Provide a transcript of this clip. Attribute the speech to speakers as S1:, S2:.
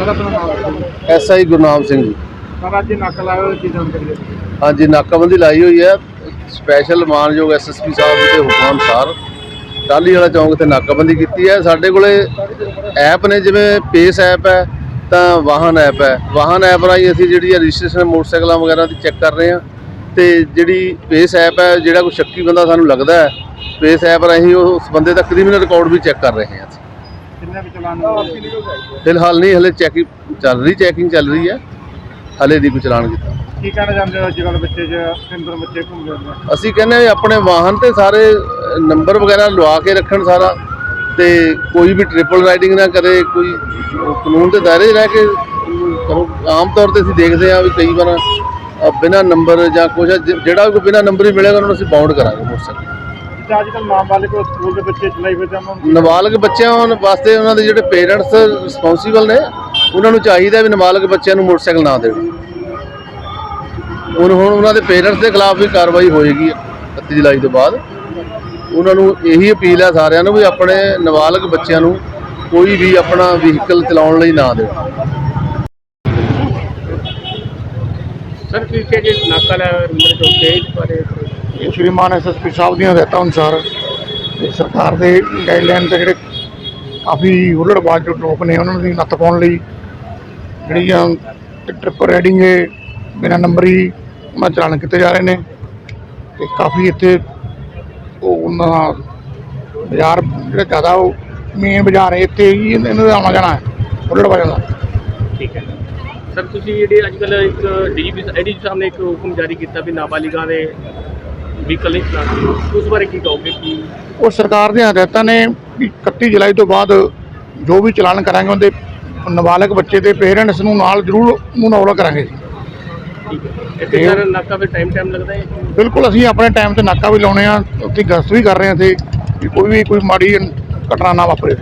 S1: Sir ਆਪਣਾ ਨਾਮ
S2: SI Gurnam Singh ji.
S1: Sir ਅੱਜ ਨਕਲ ਆਇਆ ਹੋਇਆ ਕੀ ਜਾਣਕਾਰੀ
S2: ਹਾਂਜੀ ਨਾਕਾਬੰਦੀ ਲਾਈ ਹੋਈ ਹੈ। ਸਪੈਸ਼ਲ ਮਾਨਯੋਗ ਐਸਐਸਪੀ ਸਾਹਿਬ ਦੇ ਹੁਕਮ ਅਨੁਸਾਰ ਟਾਲੀ ਵਾਲਾ ਚੌਂਕ ਤੇ ਨਾਕਾਬੰਦੀ ਕੀਤੀ ਹੈ। ਸਾਡੇ ਕੋਲੇ ਐਪ ਨੇ ਜਿਵੇਂ ਪੇਸ ਐਪ ਹੈ ਤਾਂ ਵਾਹਨ ਐਪ ਹੈ। ਵਾਹਨ ਐਪ ਰਾਹੀਂ ਅਸੀਂ ਜਿਹੜੀ ਰਜਿਸਟ੍ਰੇਸ਼ਨ ਮੋਟਰਸਾਈਕਲਾਂ ਵਗੈਰਾ ਦੀ ਚੈੱਕ ਕਰ ਰਹੇ ਹਾਂ ਤੇ ਜਿਹੜੀ ਪੇਸ ਐਪ ਹੈ ਜਿਹੜਾ ਕੋਈ ਸ਼ੱਕੀ ਬੰਦਾ ਸਾਨੂੰ ਲੱਗਦਾ ਹੈ ਪੇਸ ਐਪ ਰਾਹੀਂ ਉਸ ਬੰਦੇ ਦਾ ਕ੍ਰਿਮੀਨਲ ਰਿਕਾਰਡ ਵੀ ਚੈੱਕ ਕਰ ਰਹੇ ਹਾਂ
S1: ਵੀ ਚਲਾਨ
S2: ਫਿਲਹਾਲ ਨਹੀਂ ਹਲੇ ਚੈਕਿੰਗ ਚੱਲ ਰਹੀ ਚੈਕਿੰਗ ਚੱਲ ਰਹੀ ਹੈ। ਹਲੇ ਦੀ ਕੋਈ ਚਲਾਨ ਕੀਤਾ।
S1: ਕੀ ਕਹਿਣਾ ਚਾਹੁੰਦੇ ਹੋ ਅੱਜ ਬੱਚੇ ਚ ਸਿੰਦਰ ਬੱਚੇ ਘੁੰਮ ਰਹੇ ਨੇ
S2: ਅਸੀਂ ਕਹਿੰਦੇ ਵੀ ਆਪਣੇ ਵਾਹਨ ਤੇ ਸਾਰੇ ਨੰਬਰ ਵਗੈਰਾ ਲਵਾ ਕੇ ਰੱਖਣ ਸਾਰਾ। ਤੇ ਕੋਈ ਵੀ ਟ੍ਰਿਪਲ ਰਾਈਡਿੰਗ ਨਾ ਕਰੇ ਕੋਈ ਕਾਨੂੰਨ ਦੇ ਦਾਇਰੇ ਰਹਿ ਕੇ ਕਰੋ ਆਮ ਤੌਰ ਤੇ ਅਸੀਂ ਦੇਖਦੇ ਹਾਂ ਵੀ ਕਈ ਵਾਰ ਬਿਨਾਂ ਨੰਬਰ ਜਾਂ ਕੁਝ ਜਿਹੜਾ ਵੀ ਕੋਈ ਬਿਨਾਂ ਨੰਬਰ ਹੀ ਮਿਲੇਗਾ ਉਹਨਾਂ ਨੂੰ ਅਸੀਂ ਬਾਉਂਡ ਕਰਾਂਗੇ ਮੋਟਰਸਾਈਕਲ
S1: ਅੱਜ ਨਾਬਾਲਿਗ ਸਕੂਲ ਦੇ ਬੱਚੇ ਚਲਾਈ ਫਿਰਦੇ ਉਹਨਾਂ ਨੂੰ
S2: ਨਾਬਾਲਗ ਬੱਚਿਆਂ ਵਾਸਤੇ ਉਹਨਾਂ ਦੇ ਜਿਹੜੇ ਪੇਰੈਂਟਸ ਰਿਸਪੌਂਸੀਬਲ ਨੇ ਉਹਨਾਂ ਨੂੰ ਚਾਹੀਦਾ ਵੀ ਨਾਬਾਲਗ ਬੱਚਿਆਂ ਨੂੰ ਮੋਟਰਸਾਈਕਲ ਨਾ ਦੇਣ। ਹੁਣ ਹੁਣ ਉਹਨਾਂ ਦੇ ਪੇਰੈਂਟਸ ਦੇ ਖਿਲਾਫ ਵੀ ਕਾਰਵਾਈ ਹੋਏਗੀ 31 ਜੁਲਾਈ ਤੋਂ ਬਾਅਦ। ਉਹਨਾਂ ਨੂੰ ਇਹੀ ਅਪੀਲ ਹੈ ਸਾਰਿਆਂ ਨੂੰ ਵੀ ਆਪਣੇ ਨਾਬਾਲਗ ਬੱਚਿਆਂ ਨੂੰ ਕੋਈ ਵੀ ਆਪਣਾ ਵਹੀਕਲ ਚਲਾਉਣ ਲਈ ਨਾ ਦੇਣ।
S1: ਸਰ ਕੀ ਕਿ ਜੇ? ਨਕਲ ਹੈ ਰਿੰਦਰ ਚੌਕ ਤੇ ਇਸ ਬਾਰੇ
S3: ਇਹ ਸ਼੍ਰੀਮਾਨ ਐਸਐਸਪੀ ਸਾਹਿਬ ਦੀਆਂ ਹਦਾਇਤਾਂ ਅਨੁਸਾਰ ਸਰਕਾਰ ਦੇ ਗਾਈਡਲਾਈਨ ਤੇ ਜਿਹੜੇ ਕਾਫੀ ਹੁੱਲੜਬਾਜ਼ ਜੋ ਲੋਕ ਨੇ, ਉਹਨਾਂ ਦੀ ਨੱਥ ਪਾਉਣ ਲਈ ਜਿਹੜੀਆਂ ਟ੍ਰਿਪ ਰਾਈਡਿੰਗ ਹੈ, ਬਿਨਾਂ ਨੰਬਰੀ ਉਹਨਾਂ ਚਲਾਨ ਕੀਤੇ ਜਾ ਰਹੇ ਨੇ ਤੇ ਕਾਫੀ ਇੱਥੇ ਉਹ ਉਹਨਾਂ ਬਾਜ਼ਾਰ ਜਿਹੜਾ ਜ਼ਿਆਦਾ ਉਹ ਮੇਨ ਬਾਜ਼ਾਰ ਹੈ, ਇੱਥੇ ਹੀ ਇਹਨਾਂ ਦਾ ਆਉਣਾ ਜਾਣਾ ਹੈ ਹੁੱਲੜਬਾਜ਼ਾਂ ਦਾ।
S4: ਠੀਕ ਹੈ। ਸਰ, ਤੁਸੀਂ ਜਿਹੜੇ ਅੱਜ ਕੱਲ੍ਹ ਇੱਕ ਡੀਜੀਪੀ ਐਡੀ ਸਾਹਿਬ ਨੇ ਇੱਕ ਹੁਕਮ ਜਾਰੀ ਕੀਤਾ ਵੀ ਨਾਬਾਲਿਗਾਂ ਦੇ ਵਹੀਕਲ ਨਹੀਂ ਚਲਾਉਣੇ ਉਸ ਬਾਰੇ ਕੀ ਕਹੋਗੇ ਕਿ
S3: ਉਹ ਸਰਕਾਰ ਦੀਆਂ ਹਦਾਇਤਾਂ ਨੇ ਵੀ 31 ਜੁਲਾਈ ਤੋਂ ਬਾਅਦ ਜੋ ਵੀ ਚਲਾਨ ਕਰਾਂਗੇ ਉਹਦੇ ਨਾਬਾਲਗ ਬੱਚੇ ਦੇ ਪੇਰੈਂਟਸ ਨੂੰ ਨਾਲ ਜ਼ਰੂਰ ਮੂੰਹ ਨੌਲਾ ਕਰਾਂਗੇ।
S4: ਠੀਕ ਹੈ। ਇੱਥੇ ਸਰ ਨਾਕਾ ਫਿਰ ਟਾਈਮ ਟਾਈਮ ਲੱਗਦਾ ਹੈ?
S3: ਬਿਲਕੁਲ ਅਸੀਂ ਆਪਣੇ ਟਾਈਮ ਤੇ ਨਾਕਾ ਵੀ ਲਾਉਣੇ ਆ ਉੱਥੇ ਗਸ਼ਤ ਵੀ ਕਰ ਰਹੇ ਹਾਂ ਤੇ ਵੀ ਕੋਈ ਵੀ ਕੋਈ ਮਾੜੀ ਘਟਨਾ ਨਾ ਵਾਪਰੇ।